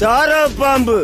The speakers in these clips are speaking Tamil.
சார பாம்பு.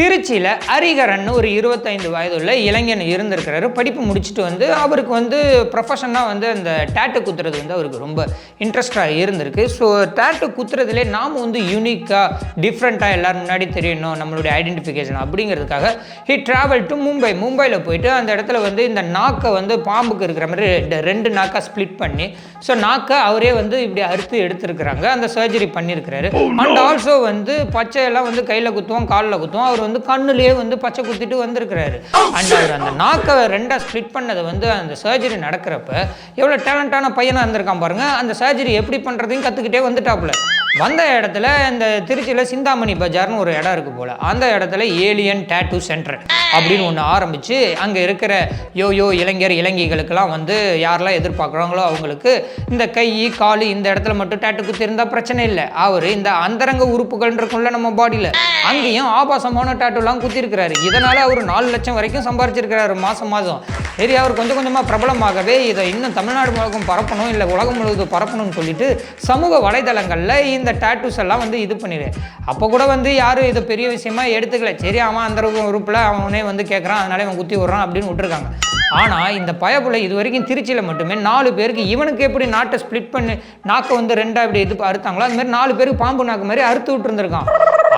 திருச்சியில் ஹரிகரன் ஒரு இருபத்தைந்து வயதுள்ள இளைஞன் இருந்திருக்கிறாரு. படிப்பு முடிச்சுட்டு வந்து அவருக்கு வந்து ப்ரொஃபஷனாக வந்து அந்த டேட்டு குத்துறது வந்து அவருக்கு ரொம்ப இன்ட்ரெஸ்டாக இருந்திருக்கு. ஸோ டேட்டு குத்துறதுலே நாம் வந்து யூனிக்காக டிஃப்ரெண்ட்டாக எல்லாரும் முன்னாடி தெரியணும் நம்மளுடைய ஐடென்டிஃபிகேஷன் அப்படிங்கிறதுக்காக ஹி ட்ராவல் டு மும்பை மும்பையில் போயிட்டு அந்த இடத்துல வந்து இந்த நாக்கை வந்து பாம்புக்கு இருக்கிற மாதிரி ரெண்டு- ரெண்டு நாக்காக ஸ்ப்ளிட் பண்ணி ஸோ நாக்கை அவரே வந்து இப்படி அறுத்து எடுத்திருக்கிறாங்க. அந்த சர்ஜரி பண்ணியிருக்கிறாரு. அண்ட் ஆல்சோ வந்து பச்சையெல்லாம் வந்து கையில் குத்துவோம் காலில் குத்துவோம். அவர் வந்து கண்ணுலேயே வந்து பச்சை குத்திட்டு வந்திருக்கிறாரு. அண்ட் அவர் அந்த நாக்கை ரெண்டாக ஸ்ப்ளிட் பண்ணது வந்து அந்த சர்ஜரி நடக்கிறப்ப எவ்வளோ டேலண்டான பையனாக இருந்திருக்கான் பாருங்க. அந்த சர்ஜரி எப்படி பண்ணுறதையும் கற்றுக்கிட்டே வந்துட்டாப்புல. வந்த இடத்துல இந்த திருச்சியில் சிந்தாமணி பஜார்னு ஒரு இடம் இருக்குது போல். அந்த இடத்துல ஏலியன் டேட்டூ சென்டர் அப்படின்னு ஒன்று ஆரம்பித்து அங்கே இருக்கிற யோ யோ இளைஞர் இளைஞர்களுக்கெல்லாம் வந்து யாரெல்லாம் எதிர்பார்க்குறாங்களோ அவங்களுக்கு இந்த கை கால் இந்த இடத்துல மட்டும் டேட்டு குத்தி இருந்தால் பிரச்சனை இல்லை. அவர் இந்த அந்தரங்க உறுப்புகள் இருக்கும்ல நம்ம பாடியில் அங்கேயும் ஆபாசமான டேட்டூலாம் குத்திருக்கிறாரு. இதனால் அவர் நாலு லட்சம் வரைக்கும் சம்பாரிச்சிருக்கிறாரு மாதம் மாதம் சரி அவர் கொஞ்சம் கொஞ்சமாக பிரபலமாகவே இதை இன்னும் தமிழ்நாடு முழுவதும் பரப்பணும் இல்லை உலகம் முழுவதும் பரப்பணும்னு சொல்லிட்டு சமூக வலைதளங்களில் இந்த டேட்டூஸ் எல்லாம் வந்து இது பண்ணிடு அப்போ கூட வந்து யாரும் இதை பெரிய விஷயமா எடுத்துக்கல. சரி அவன் அந்த உறுப்பில் அவனே வந்து கேட்குறான் அதனால இவன் குத்தி விட்றான் அப்படின்னு விட்டுருக்காங்க. ஆனால் இந்த பயப்புல இது வரைக்கும் திருச்சியில் மட்டுமே நாலு பேருக்கு இவனுக்கு எப்படி நாட்டை ஸ்ப்ளிட் பண்ணி நாக்கை வந்து ரெண்டாக இப்படி இது அறுத்தாங்களோ அது மாதிரி நாலு பேருக்கு பாம்பு நாக்கு மாதிரி அறுத்து விட்டுருந்துருக்கான்.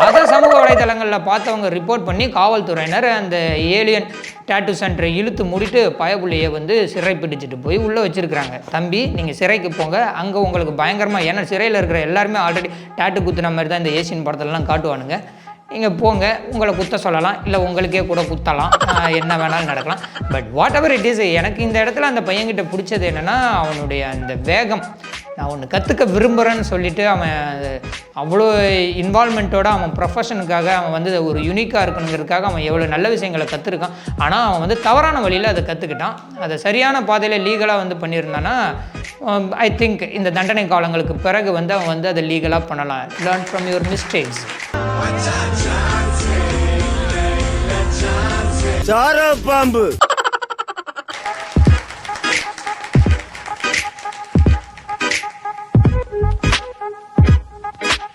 அதை சமூக வலைதளங்களில் பார்த்தவங்க ரிப்போர்ட் பண்ணி காவல்துறையினர் அந்த ஏலியன் டேட்டு சென்டரை இழுத்து முடிட்டு பயப்புள்ளையை வந்து சிறை பிடிச்சிட்டு போய் உள்ளே வச்சிருக்கிறாங்க. தம்பி நீங்கள் சிறைக்கு போங்க. அங்கே உங்களுக்கு பயங்கரமாக ஏன்னா சிறையில் இருக்கிற எல்லாருமே ஆல்ரெடி டேட்டு குத்துன மாதிரி தான் இந்த ஏசியன் படத்துலலாம் காட்டுவானுங்க. நீங்கள் போங்க உங்களை குத்த சொல்லலாம் இல்லை உங்களுக்கே கூட குத்தலாம். என்ன வேணாலும் நடக்கலாம். But whatever it is எனக்கு இந்த இடத்துல அந்த பையன்கிட்ட பிடிச்சது என்னென்னா அவனுடைய அந்த வேகம். நான் ஒன்று கற்றுக்க விரும்புகிறேன்னு சொல்லிட்டு அவன் அவ்வளோ இன்வால்மெண்ட்டோட அவன் ப்ரொஃபஷனுக்காக அவன் வந்து ஒரு யூனிக்காக இருக்கணுங்கிறதுக்காக அவன் எவ்வளோ நல்ல விஷயங்களை கற்றுருக்கான் ஆனால் அவன் வந்து தவறான வழியில் அதை கற்றுக்கிட்டான் அதை சரியான பாதையில் லீகலாக வந்து பண்ணியிருந்தானா Um, ஐ திங்க் இந்த தண்டனை காலங்களுக்கு பிறகு வந்து அவன் வந்து அதை லீகலாக பண்ணலாம். லேர்ன் ஃப்ரம் யுவர் மிஸ்டேக்ஸ் சார பாம்பு.